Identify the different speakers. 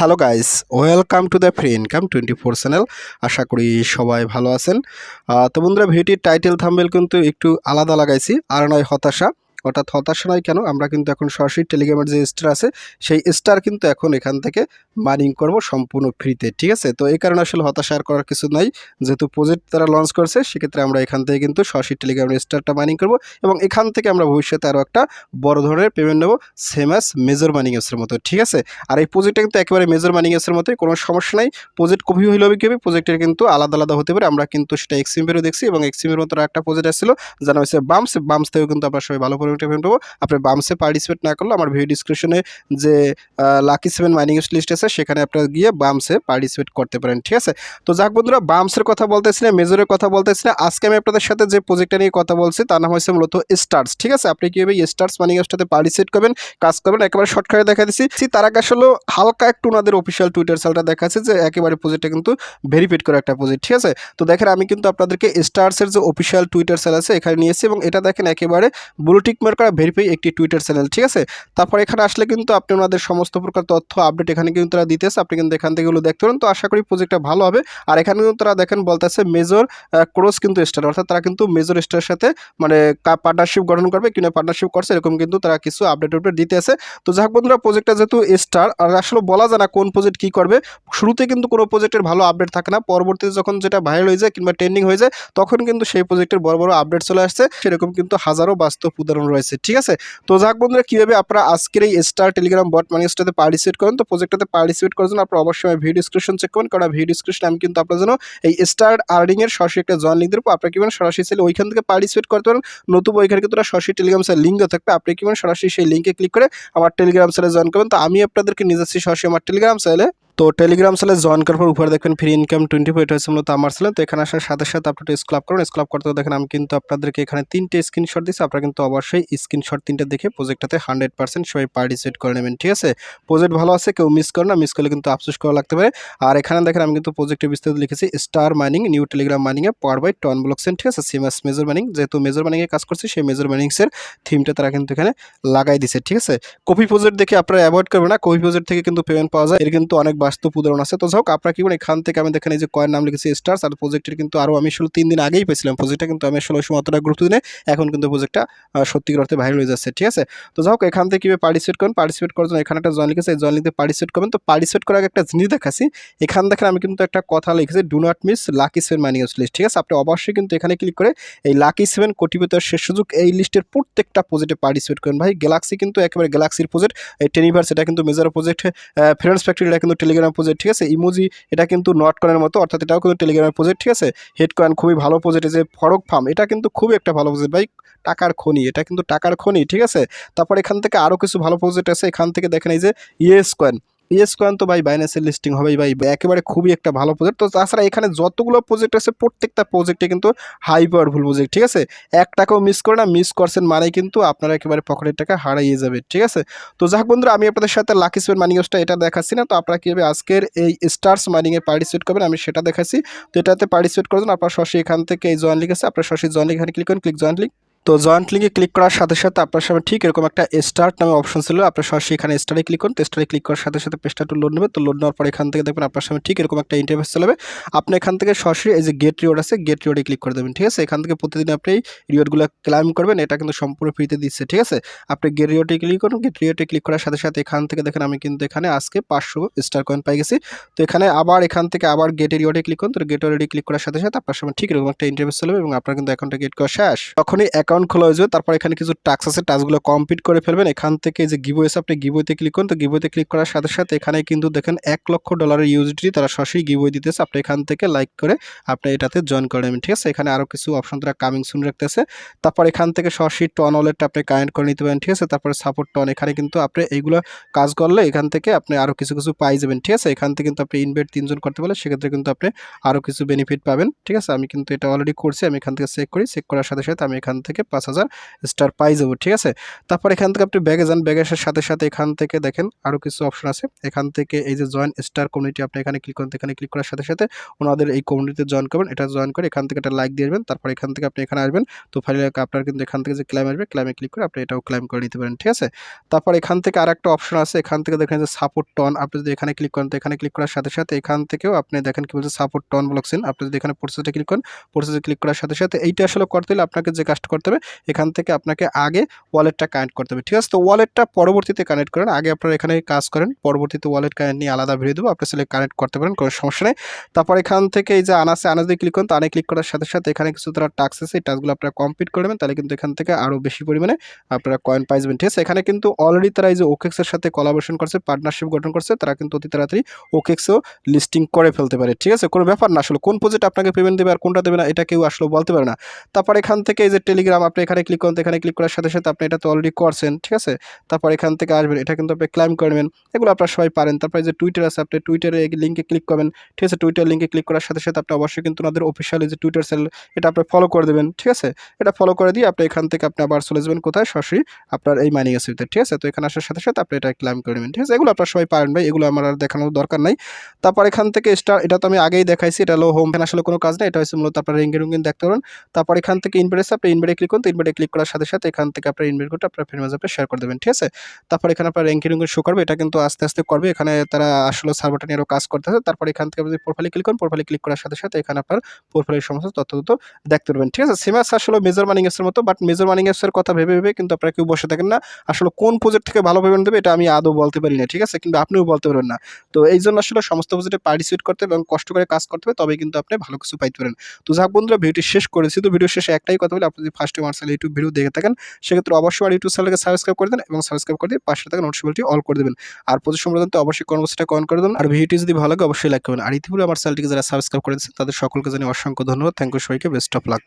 Speaker 1: Hello guys welcome to the free income twenty four channel আশা করি সবাই ভালো আছেন। তো বন্ধুরা, ভিডিওটির টাইটেল থাম্বেল কিন্তু একটু আলাদা লাগাইছি। আর নয়, হতাশা। অর্থাৎ হতাশা নয় কেন? আমরা কিন্তু এখন সরাসরি টেলিগ্রামের যে স্টার আছে, সেই স্টার কিন্তু এখন এখান থেকে মাইনিং করব সম্পূর্ণ ফ্রিতে ঠিক আছে? তো এই কারণে আসলে হতাশা আর করার কিছু নাই। যেহেতু প্রজেক্ট তারা লঞ্চ করছে, সেক্ষেত্রে আমরা এখান থেকে কিন্তু সরাসরি টেলিগ্রামের স্টারটা মাইনিং করব এবং এখান থেকে আমরা ভবিষ্যতে আরও একটা বড় ধরনের পেমেন্ট নেব সেম অ্যাস মেজর মাইনিং এসের মতো, ঠিক আছে? আর এই প্রজেক্টটা কিন্তু একেবারে মেজর মাইনিং এসের মতোই, কোনো সমস্যা নাই। প্রজেক্ট কপি হইলে হবে কি প্রজেক্টের কিন্তু আলাদা আলাদা হতে পারে। আমরা কিন্তু সেটা এক্সিমেরও দেখছি এবং এক্সিমের মতো একটা প্রজেক্ট আসছিল জানা হয়েছে বামস বামস থেকেও কিন্তু আমরা সবাই ভালো পরিমাণে পেমেন্ট পাবো। আপনি বামসে পার্টিসিপেট না করলে আমার ভিডিও ডিসক্রিপশনে যে লাকি সেভেন মাইনিং লিস্ট আছে, সেখানে আপনার গিয়ে বামসে পার্টিসিপেট করতে পারেন, ঠিক আছে? তো যাক বন্ধুরা বামসের কথা বলতেছি না মেজরের কথা বলতেছি না। আজকে আমি আপনাদের সাথে যে প্রজেক্টটা নিয়ে কথা বলছি, তার নাম হচ্ছে মূলত স্টার্স ঠিক আছে? আপনি কীভাবে স্টার্স মাইনিং এসটাতে পার্টিসিপেট করবেন, কাজ করবেন, একেবারে শর্টকাটে দেখা দিচ্ছি তার আগে আসলে হালকা একটু ওনাদের অফিসিয়াল টুইটার সালটা দেখাচ্ছে যে, একেবারে প্রজেক্টটা কিন্তু ভেরিফিট করা একটা প্রজেক্ট ঠিক আছে? তো দেখেন, আমি কিন্তু আপনাদেরকে স্টার্সের যে অফিসিয়াল টুইটার সেল আছে, এখানে নিয়েছি এবং এটা দেখেন, একেবারে ব্লুটিক মার্ক করা ভেরিফাই একটি টুইটার চ্যানেল ঠিক আছে? তারপর এখানে আসলে কিন্তু আপনি ওনাদের সমস্ত প্রকার তথ্য আপডেট এখানে কিন্তু তারা দিতেছে। আপনি কিন্তু এখান থেকে এগুলো দেখতে পারেন। তো আশা করি প্রজেক্টটা ভালো হবে। আর এখানে কিন্তু তারা দেখেন বলতেছে মেজর ক্রস কিন্তু স্টার অর্থাৎ তারা কিন্তু মেজর স্টারের সাথে মানে পার্টনারশিপ গঠন করবে কিনা পার্টনারশিপ করছে, এরকম কিন্তু তারা কিছু আপডেট আপডেট দিতে আছে তো যাক বন্ধুরা প্রজেক্টটা যেহেতু স্টার আর আসলে বলা যায় না কোন প্রজেক্ট কী করবে, শুরুতে কিন্তু কোনো প্রজেক্টের ভালো আপডেট থাকে না। পরবর্তীতে যখন যেটা ভাইরাল হয়ে যায় কিংবা ট্রেন্ডিং হয়ে যায়, তখন কিন্তু সেই প্রজেক্টের বড় বড় আপডেট চলে আসছে। সেরকম কিন্তু হাজারো বাস্তব উদাহরণ রয়েছে, ঠিক আছে? তো যাক বন্ধুরা, কীভাবে আপনারা আজকের এই স্টার টেলিগ্রাম বট মানিস্টাতে পার্টিসিপেট করেন, তো প্রজেক্টটাতে পার্টিসিপেট করার জন্য আপনারা অবশ্যই ভিডিও ডিসক্রিপশন চেক করুন কারণ ভিডিও ডিসক্রিপশন আমি কিন্তু আপনার জন্য এই স্টার আর্নিং এর সরাসরি একটা জয়েন লিঙ্ক দেবো। আপনারা কীভাবে সরাসরি সেলে ওইখান থেকে পার্টিসিপেট করতে পারেন, নতুবা ওইখানে কিন্তু সরাসরি টেলিগ্রাম সেল লিঙ্ক দেওয়া থাকবে। আপনি কীভাবে সরাসরি সেই লিঙ্কে ক্লিক করে আমার টেলিগ্রাম সেলে জয়েন করবেন। তো আমি আপনাদেরকে নিয়ে যাচ্ছি সরাসরি আমার টেলিগ্রাম সেলে তো টেলিগ্রাম সেলে জয়েন করার পর উপরে দেখবেন ফ্রি ইনকাম টোয়েন্টি ফাইভ এটা মূলত আমার ছেলে তো এখানে আসার সাথে সাথে আপনি স্ক্লাব করুন। স্ক্লাব করতে দেখেন আমি কিন্তু আপনাদেরকে এখানে তিনটে স্ক্রিনশট দিচ্ছি আপনারা কিন্তু অবশ্যই স্ক্রিনশট তিনটে দেখে প্রজেক্টটাতে হান্ড্রেড পার্সেন্ট সবাই পার্টিসিপেট করে নেবেন, ঠিক আছে? প্রজেক্ট ভালো আছে, কেউ মিস করে না মিস করলে কিন্তু আফসোস করা লাগতে পারে। আর এখানে দেখেন আমি কিন্তু প্রজেক্টের বিস্তারিত লিখেছি স্টার মাইনিং নিউ টেলিগ্রাম মাইনিংয়ে পাওয়ার বাই টন ব্লকসেন ঠিক আছে? সিমাস মেজর মাইনিং যেহেতু মেজর মাইনিংয়ে কাজ করছে, সেই মেজর মাইনিংসের থিমটা তারা কিন্তু এখানে লাগাই দিছে ঠিক আছে? কপি প্রজেক্ট দেখে আপনারা অ্যাভয়েড করবেন না। কপি প্রজেক্ট থেকে কিন্তু পেমেন্ট পাওয়া যায়। এর কিন্তু অনেক বাস্তব উদাহরণ আছে। তো যাই হোক, আপনারা কি এখান থেকে আমি দেখেন এই যে কয়ের নাম লিখেছি স্টার্স আর প্রজেক্টের কিন্তু আরও আমি আসলে তিন দিন আগেই পেয়েছিলাম। প্রজেক্টটা কিন্তু আমি আসলে ওই সময় অতটা গুরুত্ব দিনে এখন কিন্তু প্রজেক্টটা সত্যিকার অর্থে ভাইরাল হয়ে যাচ্ছে, ঠিক আছে? তো যাই হোক, এখান থেকে কীভাবে পার্টিসিপেট করেন? পার্টিসিপেট করার জন্য এখানে একটা জয়েন লিখেছে। জয়েন লিখতে পার্টিসিপেট করবেন। তো পার্টিসিপেট করার আগে একটা জিনিস দেখাচ্ছি। এখান দেখেন আমি কিন্তু একটা কথা লিখেছি do not miss lucky seven mining list ঠিক আছে? আপনি অবশ্যই কিন্তু এখানে ক্লিক করে এই লাকি সেভেন কোটিপেতার শেষ সুযোগ এই লিস্টের প্রত্যেকটা প্রজেক্টে পার্টিসিপেট করেন। ভাই গ্যালাক্সি কিন্তু একেবারে গ্যালাক্সির প্রজেক্ট এই টেনিভার্স এটা কিন্তু মেজার প্রজেক্ট ফ্রেন্ডস ফ্যাক্টরি এটা কিন্তু টেলিগ্রাম প্রজেক্ট ঠিক আছে? ইমোজি এটা কিন্তু নট কয়েনের মতো, অর্থাৎ এটাও কিন্তু টেলিগ্রামের প্রজেক্ট ঠিক আছে? হেড কয়েন খুবই ভালো প্রজেক্ট যে ফরক ফার্ম এটা কিন্তু খুবই একটা ভালো প্রজেক্ট ভাই, টাকার খনি, এটা কিন্তু টাকার খনি, ঠিক আছে? তারপর এখান থেকে আরও কিছু ভালো প্রজেক্ট আছে, এখান থেকে দেখেন এই যে ইয়েস কয়েন ইয়েস কয়েন তো ভাই বাইন্যান্সের লিস্টিং হবেই ভাই। একেবারে খুবই একটা ভালো প্রজেক্ট তো তাছাড়া এখানে যতগুলো প্রজেক্ট আছে, প্রত্যেকটা প্রজেক্টে কিন্তু হাই পাওয়ারফুল প্রজেক্ট ঠিক আছে? এক টাকাও মিস করে না মিস করছেন মানে কিন্তু আপনারা একেবারে পকেটের টাকা হারাইয়ে যাবে, ঠিক আছে? তো যাক বন্ধুরা, আমি আপনাদের সাথে লাকি স্পেন মানিংসটা এটা দেখাচ্ছি না। তো আপনারা কীভাবে আজকের এই স্টার্স মাইনিংয়ে পার্টিসিপেট করবেন, আমি সেটা দেখাচ্ছি। তো এটাতে পার্টিসিপেট করবেন আপনার সরাসরি এখান থেকে এই জয়েন লিখ আছে। আপনার সরাসরি জয়েন লিখ এখানে ক্লিক করেন ক্লিক জয়েন লিখ তো জয়েন্ট লিঙ্কে ক্লিক করার সাথে সাথে আপনার সামনে ঠিক এরকম একটা স্টার্ট নামে অপশন ছিল। আপনার সরাসরি এখানে স্টারে ক্লিক করুন। তো স্টারে ক্লিক করার সাথে সাথে পেজটা একটু লোড নেবে তো লোড নেওয়ার পর এখান থেকে দেখবেন আপনার সামনে ঠিক এরকম একটা ইন্টারভেস চলবে আপনি এখান থেকে সরাসরি এই যে গেট রিওয়ার্ড আছে গেট রিওয়ার্ডে ক্লিক করে দেবেন, ঠিক আছে? এখান থেকে প্রতিদিন আপনি রিওয়ার্ডগুলো ক্লাইম করবেন। এটা কিন্তু সম্পূর্ণ ফ্রিতে দিচ্ছে, ঠিক আছে? আপনি গেট রিওয়ার্ডে ক্লিক করুন। গেট রিওয়ার্ডে ক্লিক করার সাথে সাথে এখান থেকে দেখেন আমি কিন্তু এখানে আজকে পাঁচশো স্টার কয়েন পাই গেছি। তো এখানে আবার এখান থেকে আবার গেট রিওয়ার্ডে ক্লিক করুন। তো গেট রিওয়ার্ডে ক্লিক করার সাথে সাথে আপনার সামনে ঠিক এরকম একটা ইন্টারভেস চলবে এবং আপনার কিন্তু অ্যাকাউন্টটা গেট করা শেষ। তখনই অ্যাকাউন্ট খোলা হয়ে যাবে, তারপর এখানে কিছু টাক্স আছে টাস্কগুলো কমপ্লিট করে ফেলবেন। এখান থেকে যে গিবো এসে আপনি গিবোতে ক্লিক করুন। তো গিবোতে ক্লিক করার সাথে সাথে এখানে কিন্তু দেখেন এক লক্ষ ডলারের ইউজিটি তারা সরাসরি গিবই দিতেছে। আপনি এখান থেকে লাইক করে আপনি এটাতে জয়েন করে নেবেন, ঠিক আছে? এখানে আরও কিছু অপশন তারা কামিং সুন রাখতেছে। তারপর এখান থেকে সরাসরি টন ওয়ালেটটা আপনি কানেক্ট করে নিতে পারেন, ঠিক আছে? তারপরে সাপোর্ট টন এখানে কিন্তু আপনি এইগুলো কাজ করলে এখান থেকে আপনি আরও কিছু কিছু পাই যাবেন, ঠিক আছে? এখান থেকে কিন্তু আপনি ইনভেট তিনজন করতে পারলে সেক্ষেত্রে কিন্তু আপনি আরও কিছু বেনিফিট পাবেন, ঠিক আছে? আমি কিন্তু এটা অলরেডি করছি, আমি এখান থেকে চেক করি। চেক করার সাথে সাথে আমি এখান থেকে থেকে পাঁচ হাজার স্টার পাই যাব, ঠিক আছে? তারপর এখান থেকে আপনি ব্যাগে যান, ব্যাগে আসার সাথে সাথে এখান থেকে দেখেন আরও কিছু অপশন আছে। এখান থেকে এই যে জয়েন স্টার কমিউনিটি আপনি এখানে ক্লিক করেন এখানে ক্লিক করার সাথে সাথে ওনাদের এই কমিউনিটিতে জয়েন করবেন। এটা জয়েন করে এখান থেকে একটা লাইক দিয়ে দেবেন তারপর এখান থেকে আপনি এখানে আসবেন। তো ফাইনালি আপনার কিন্তু এখান থেকে যে ক্লাইম আসবে ক্লাইমে ক্লিক করে আপনি এটাও ক্লাইম করে নিতে পারেন, ঠিক আছে? তারপর এখান থেকে আর একটা অপশন আছে, এখান থেকে দেখেন যে সাপোর্ট টন আপনি যদি এখানে ক্লিক করেন তো এখানে ক্লিক করার সাথে সাথে এখান থেকেও আপনি দেখেন কি বলছে সাপোর্ট টন ব্লকসিন আপনি যদি এখানে প্রসেসে ক্লিক করেন প্রসেসে ক্লিক করার সাথে সাথে এইটা আসলে করতে হলে আপনাকে যে কাজটা করতে হবে। এখান থেকে আপনাকে আগে ওয়ালেটটা কানেক্ট করতে হবে, ঠিক আছে? তো ওয়ালেটটা পরবর্তীতে কানেক্ট করেন। আগে আপনারা এখানে কাজ করেন, পরবর্তীতে ওয়ালেট কানেক্ট নিয়ে আলাদা ভিডিও দেবো। আপনি আসলে কানেক্ট করতে পারেন, কোনো সমস্যা নেই। তারপর এখান থেকে এই যে আনাসে, আনাস দিয়ে ক্লিক করেন, তো আনে ক্লিক করার সাথে সাথে এখানে কিছু তারা টাস্ক আছে, এই টাস্কগুলো আপনারা কমপ্লিট করে নেবেন। তাহলে কিন্তু এখান থেকে আরও বেশি পরিমাণে আপনারা কয়েন পাইবেন ঠিক আছে? এখানে কিন্তু অলরেডি তারা এই যে ওকেক্সের সাথে কোলাবোরেশন করছে পার্টনারশিপ গঠন করছে, তারা কিন্তু অতি তাড়াতাড়ি ওকেক্সও লিস্টিং করে ফেলতে পারে, ঠিক আছে? কোনো ব্যাপার না, আসলে কোন প্রজেক্ট আপনাকে পেমেন্ট দেবে আর কোনটা দেবে না, এটা কেউ আসলে বলতে পারে না। তারপর এখান থেকে এই যে টেলিগ্রাম আপনি এখানে ক্লিক করেন এখানে ক্লিক করার সাথে সাথে আপনি এটা তো অলরেডি করছেন, ঠিক আছে? তারপর এখান থেকে আসবেন, এটা কিন্তু আপনি ক্লাইম করবেন এগুলো আপনারা সবাই পারেন। তারপরে যে টুইটার আছে, আপনি টুইটারে লিঙ্কে ক্লিক করবেন, ঠিক আছে? টুইটার লিঙ্কে ক্লিক করার সাথে সাথে আপনি অবশ্যই কিন্তু ওনাদের অফিসিয়াল যে টুইটার চ্যানেল এটা আপনি ফলো করে দেবেন, ঠিক আছে? এটা ফলো করে দিয়ে আপনি এখান থেকে আপনি আবার চলে যাবেন কোথায়? সরাসরি আপনার এই মাইনিং আছে ঠিক আছে? তো এখানে আসার সাথে সাথে আপনি এটা ক্লাইম করে নেবেন, ঠিক আছে? এগুলো আপনারা সবাই পারেন ভাই, এগুলো আমার আর দেখানোর দরকার নাই। তারপর এখান থেকে স্টার এটা তো আমি আগেই দেখাইছি, এটা হলো হোম ফ্যান আসলে কোনো কাজ নেই, এটা হচ্ছে মূলত আপনার রিঙ্গি রুঙ্গিন দেখতে পারেন। তারপর এখান থেকে ইনভেট আপনি ইনভেটে ক্লিক করুন, তো ইনভেটে ক্লিক করার সাথে সাথে এখান থেকে আপনার ইনভেট করতে আপনার ফ্রেন্ড আপনি শেয়ার করে দেবেন, ঠিক আছে? তারপর এখানে আপনার র্যাঙ্কি রুঙ্গিন শো করবে, এটা কিন্তু আস্তে আস্তে করবে, এখানে তারা আসলে সার্ভারটা নিয়ে আরও কাজ করতে হবে তারপর এখান থেকে আপনি প্রোফাইলে ক্লিক করুন প্রোফাইলে ক্লিক করার সাথে সাথে এখানে আপনার প্রোফাইলের সমস্ত তথ্য তথ্য দেখতে পারবেন, ঠিক আছে? সিমাস আসলে মেজর মানিং এর মতো বাট মেজর মানিং এর কথা ভেবে ভেবে কিন্তু আপনারা কেউ বসে থাকেন না, আসলে কোন প্রজেক্ট থেকে ভালো পেমেন্ট দেবে এটা আমি আদৌ বলতে পারি না, ঠিক আছে? কিন্তু আপনিও বলতে পারেন না, তো এই জন্য আসলে সমস্ত প্রজেক্টে পার্টিসিপেট করতে এবং কষ্ট করে কাজ করতে হবে তবে কিন্তু আপনি ভালো কিছু পাইতে পারেন, তো যাক বন্ধুরা, ভিডিওটি শেষ করেছি, তো ভিডিও শেষে একটাই কথা বলে, আপনি যদি ফার্স্ট টাইম আমার ইউটিউব ভিডিও দেখে থাকেন, সেক্ষেত্রে অবশ্যই আর ইউটিউব চ্যানেলকে সাবস্ক্রাইব করে দেন এবং সাবস্ক্রাইব করে দিয়ে পাশে থাকা নোটিফিকেশনটি অল করে দেবেন। আর প্রতি তো অবশ্যই কর্মসূচিটা কমেন্ট করে দেন আর ভিডিওটি যদি ভালো লাগে, অবশ্যই লাইক করবেন। আর ইতিপূর্বে আমার চ্যানেলটিকে যারা সাবস্ক্রাইব করেছেন, তাদের সকলকে জানিয়ে অসংখ্য ধন্যবাদ। থ্যাংক ইউ সবাইকে বেস্ট অফ লাক